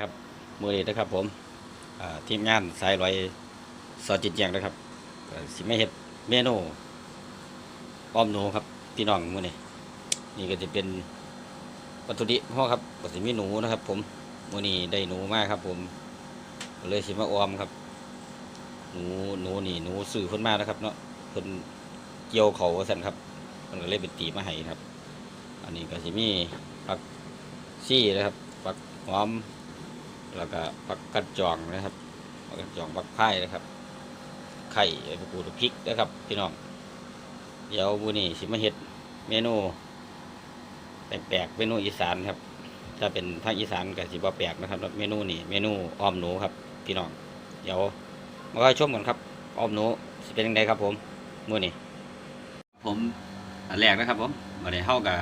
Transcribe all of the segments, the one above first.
ครับมือนี้นะครับผมทีมงานสายลอยสอจิตแจงนะครับสิไม่เห็ดเมนูอ้อมหนูครับพี่น้องมือนี้นี่ก็จะเป็นวัตถุดิบพ่อครับก็สิมีหนูนะครับ ผมมือนี้ได้หนูมากครับ ผมก็เลยสิมาออมครับหนูหนูนี่หนูสื่อเพิ่นมานะครับ เนาะเพิ่นเกี่ยวเขาว่าสั่นครับเพิ่นก็เลยไปตีมาให้ครับ อันนี้ก็สิมีผักซี่นะครับผักหอม แล้วก็ผักกัดจองนะครับผักกัดจองผักไผ่นะครับ ไข่ไอ้พวกปูดพริกนะครับ พี่น้อง เดี๋ยวบูนี่สิมาเฮ็ดเมนูแปลกๆเมนูอีสานครับ ถ้าเป็นภาคอีสานก็สิบ่แปลกนะครับแล้วเมนูนี่เมนูอ้อมหนูครับ พี่น้อง เดี๋ยวมาค่อยชมกันครับอ้อมหนูสิเป็นยังไงครับ ผมมื้อนี้ผมอันแรกนะครับ ผมมาได้เฮากับ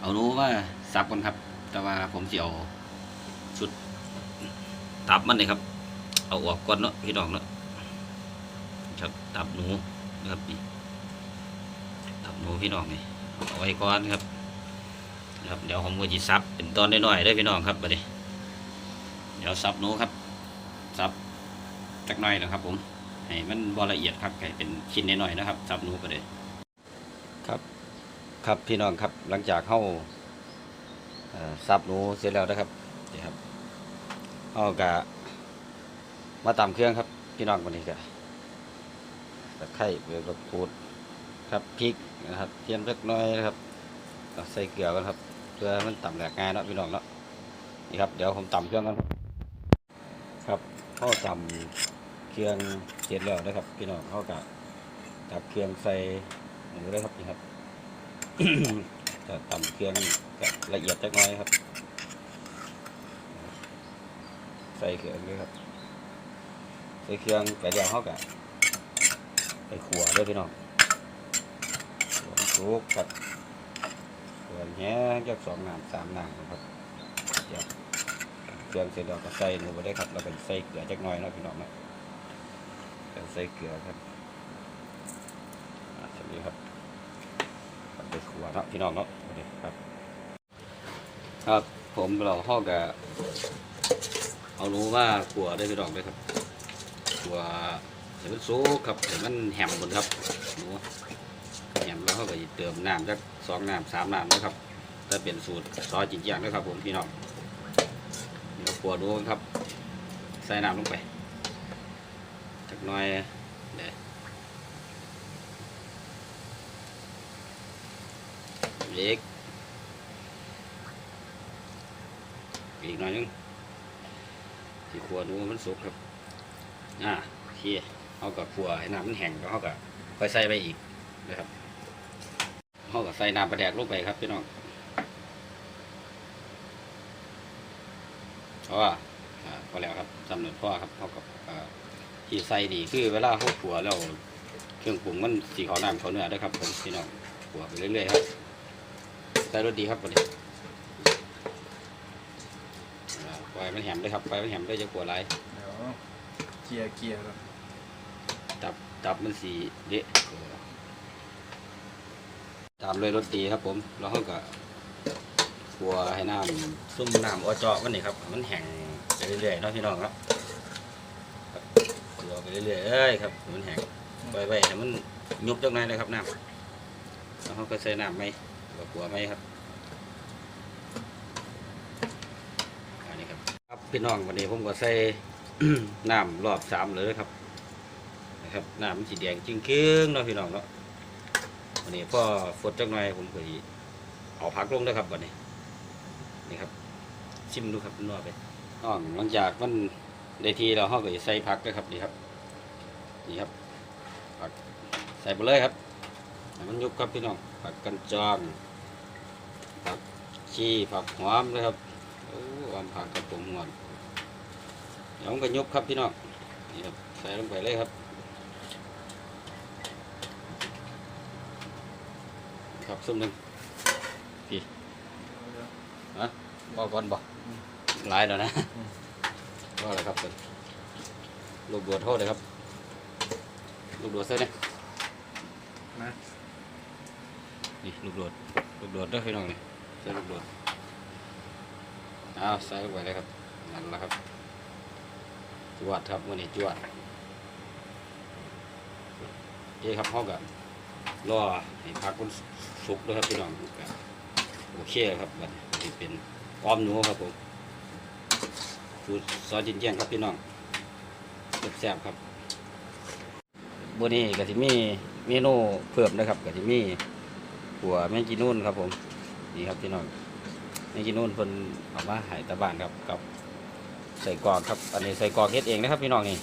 เอาหนูมาสับกันครับ แต่ว่าผมเอาชุด ตับมันเลยครับ เอาออกก่อนเนาะพี่น้องเนาะครับตับหนูนะครับนี่ตับหนูพี่น้องนี่เอาไว้ก่อนครับนะครับเดี๋ยวผมก็จะซับเป็นตอนน้อยๆได้พี่น้องครับบัดนี้เดี๋ยวซับหนูครับซับจักหน่อยนะครับ ผมให้มันบละเอียดครับให้เป็นชิ้นน้อยๆนะครับซับหนูก็เลยครับครับพี่น้องครับหลังจากเข้าซับหนูเสร็จแล้วนะครับนี่ครับ เอากะมาตามเครื่องครับ พี่น้องวันนี้กะตะไคร้เบลกูดครับพริกนะครับเทียมเล็กน้อยนะครับใส่เกลือกันครับเพื่อมันต่ำแหลกง่ายเนาะพี่น้องเนาะนี่ครับเดี๋ยวผมตำเครื่องกันครับข้าตำเครื่องเสร็จแล้วนะครับ พี่น้องข้ากะจับเครื่องใส่หมูเลยครับนี่ครับจะตำเครื่องละเอียดจักน้อยครับ ใส่เครื่องด้วยครับ ใส่เครื่องไปเดียวเขากะไปขัวด้วยพี่น้องขัวสุกครับขัวแง่จากสองน้ำสามน้ำนะครับเดี๋ยวเครื่องเสร็จแล้วก็ใส่หนูไปได้ครับแล้วก็ใส่เกลือจักหน่อยเนาะพี่น้องเนาะก็ใส่เกลือครับอ่าเสร็จแล้ครับไปขัวเนาะพี่น้องเนาะโอเคครับ ครับผมเราห้อกับ เอารู้ว่าขัวได้ไปดอกเลยครับขัวเห็นมันซุกครับเห็นมันแหมหมดครับหนูแหมแล้วเขาก็สิเติมน้ำสักสองน้ำสามน้ำนะครับถ้าเป็นสูตรซอยจริงๆนะครับ ผมพี่น้องเดี๋ยวขัวดูครับใส่น้ำลงไปจักน่อยเดี๋ยวเล็กอีกหน่อยนึง ที่ขัวนูมันสุกครับ อ่าโอเคเอากับขัวให้น้ำมันแห้งแล้วเขาก็ค่อยใส่ไปอีกนะครับเขาก็ใส่น้ำปลาแดกลงไปครับพี่น้องเพราะว่าอ่าพอแล้วครับสำเร็จพ่อครับเขากับอ่าที่ใส่ดีคือเวลาเขาขัวแล้วเครื่องปรุงมันสีขาวน้ำเขาเนื้อด้วยครับผมพี่น้องขัวไปเรื่อยๆครับใส่รสดีครับวันนี้ อ่า ปล่อยมันแหมได้ครับปล่อยมันแหมได้จะกลัวอะไรเดี๋ยวเกียร์เกียร์ก่อนตับตับมันสีเละตามเลยรสดีครับผม แล้วเขาก็กลัวให้น้ำซุ่มน้ำอเจาะมันนี่ครับ มันแห้งไปเรื่อยๆเนาะพี่น้องครับครับกลัวไปเรื่อยๆเอ้ยครับให้มันแห้งปล่อยไว้ให้มันยุบจังหน่อยเลยครับน้ำแล้วเขาก็ใส่น้ำไหมก็กลัวไหมครับอันนี้ครับ ครับ พี่น้องวันนี้ผมก็ใส่ น้ำรอบสามเลยนะครับนะครับน้ำมันสีแดงจริงครึ่งๆเนาะพี่น้องเนาะวันนี้พ่อฝดจักหน่อยผมก็สิเอาพักลงด้วยครับวันนี้นี่ครับชิมดูครับนัวไปน้องหลังจากมันได้ทีเราเขาก็จะใส่ผักด้วยครับนี่ครับนี่ครับผักใส่ไปเลยครับให้มันยุบครับพี่น้องผักกันจองผักชีผักหอมเลยครับ โอ้หอมผักกับผมหวานเดี๋ยวผมก็ยกครับพี่น้องนี่ครับใส่ลงไปเลยครับ ครับซุ่มหนึ่งพี่ฮะบอกก่อนบอกหลายแล้วนะก็อะไรครับเป็นลูกดวดโทษเลยครับลูกดวดเส้นเนี่ยนะนี่ลูกดวดลูกดวดเด้วยพี่น้องนี่ใส่ลูกดวดเอาใส่ลงไปเลยครับนั่นแหละครับจวดครับมื่อนี้จวดเอ้ครับเขากับรอให้พักมันสุกด้วยครับพี่น้องโอเคครับบัดนี้เป็นอ้อมหนูครับผมสูตรซอสจินเจียงครับพี่น้องแซ่บๆครับบนนี้ก็จะมีเมนูเพิ่มนะครับก็จะมีหัวแมงจีนูนครับผมนี่ครับพี่น้อง นี่กินนู่นเพิ่นเอามาใหายตะบ้านครับกับใส่กรอกครับ อันนี้ใส่กรอกเฮ็ดเองนะครับพี่น้องนี่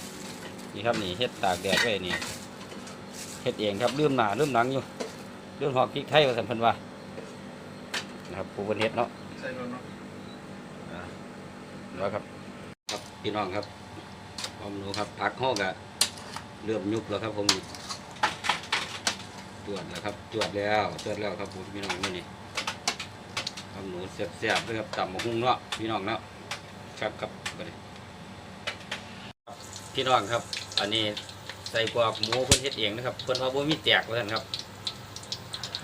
นี่ครับนี่เฮ็ดตากแดดไว้นี่เฮ็ดเองครับลืมหน้าลืมหลังอยู่ลืมหอกพริกไทยว่าสันเพิ่นว่านะครับผู้เพิ่นเฮ็ดเนาะใส่รถเนาะอ่าแล้วครับครับพี่น้องครับพร้อมหนูครับผักห้อกะเริ่มยุบแล้วครับผมจวดแล้วครับจวดแล้วจวดแล้วครับผมพี่น้องนี่นี่ ทำหนูเสียบๆด้วยครับต่ำมาหุ้งเนาะพี่น้องเนาะครับครับไปเลยพี่น้องครับ อันนี้ใส่กวากหมูเพิ่นเฮ็ดเองนะครับเพิ่นว่าบ่มีแตกว่าซั่นครับ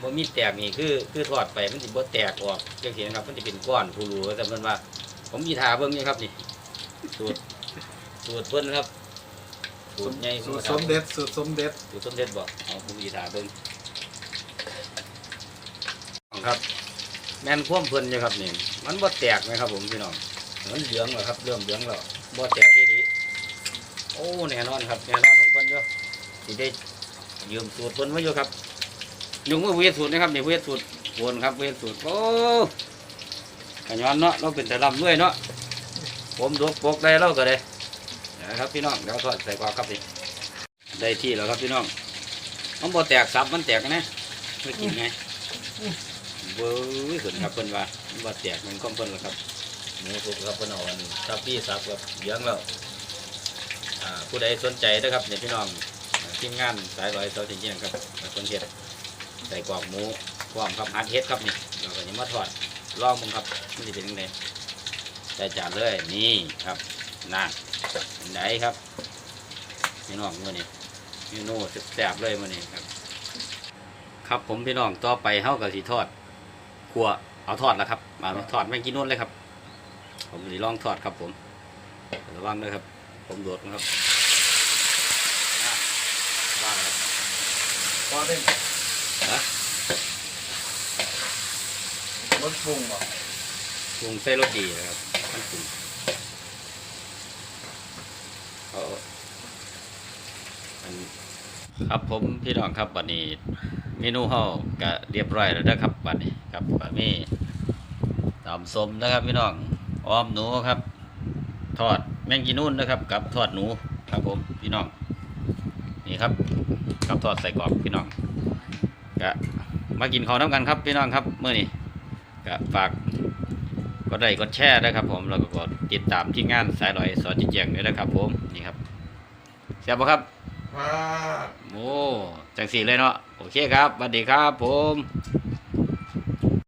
บ่มีแตกนี่คือคือทอดไปมันสิบ่แตกออกจังซี่นะครับมันสิเป็นก้อนผู้รู้ว่าซั่นเพิ่นว่า ผมสิทาเบิ่งนี่ครับนี่สูตรสูตรเพิ่นครับสูตรใหญ่สูตรสมเด็จสูตรสมเด็จสูตรสมเด็จบ่เอาผมสิทาเบิ่งครับ แมนคว่ำเพิ่นอยู่ครับนี่มันบ่แตกไหมครับ ผมพี่น้องมันเหลืองแล้วครับ เริ่มเหลืองแล้วบ่แตกที่ดีโอ้แน่นอนครับแน่นอนของเพิ่นเด้อสิได้ยืมสูตรเพิ่นไว้อยู่ครับยุงมือเวทสูตรนะครับนี่เวทสูตรโวนครับเวทสูตรโอ้ขย้อนเนาะเราเป็นแต่ลำด้วยเนาะผมดกปกได้เราก็ได้นะครับพี่น้องเดี๋ยวทอดใส่กรอกครับนี่ได้ที่แล้วครับพี่น้องมันบ่แตกสับมันแตกนะไม่กินไง เว้ยเพิ่นครับเพิ่นว่าว่าแตกมันก็เพิ่นแล้วครับหมูสุกครับเพิ่นเอาอันทับพี่สับกับเลี้ยงแล้วอ่าผู้ใดสนใจนะครับเนี่ยพี่น้องทีมงานสายลอยเสาจริงๆครับเพิ่นเฮ็ดใส่กรอกหมูพร้อมครับฮัดเฮดครับนี่เราก็จะมาทอดลองมึงครับมันจะเป็นยังไงใส่จานเลยนี่ครับนั่นเป็นไหนครับพี่น้องมื้อนี้เมนูแซ่บเลยมื้อนี้ครับ ครับผมพี่น้องต่อไปเฮาก็สิทอด ครัวเอาทอดแล้วครับมาทอดแม่งกินนู่นเลยครับ ผมจะลองทอดครับผมระวังด้วยครับ ผมโดดนะครับอะว่างครับพอเป็นนะรถปรุงบ่ปรุงใส่รสดีนะครับท่านปรุงเอาอันครับผมพี่น้องครับบัดนี้ เมนูเฮาก็เรียบร้อยแล้วนะครับบัดนี้ครับบัดนี้ตำส้มนะครับพี่น้องอ้อมหนูครับ ทอดแมงกีนูนนะครับ กับทอดหนูครับผมพี่น้อง นี่ครับกับทอดใส่กรอบพี่น้องก็มากินข้าวน้ำกันครับพี่น้องครับเมื่อนี้ก็ฝากกดไลค์กดแชร์นะครับ ผมแล้วก็กดติดตามที่งานสายลอยสอจิตเจียงด้วยนะครับ ผมนี่ครับเสียบปะครับว้าโอ้จังสีเลยเนาะ โอเคครับสวัสดีครับผม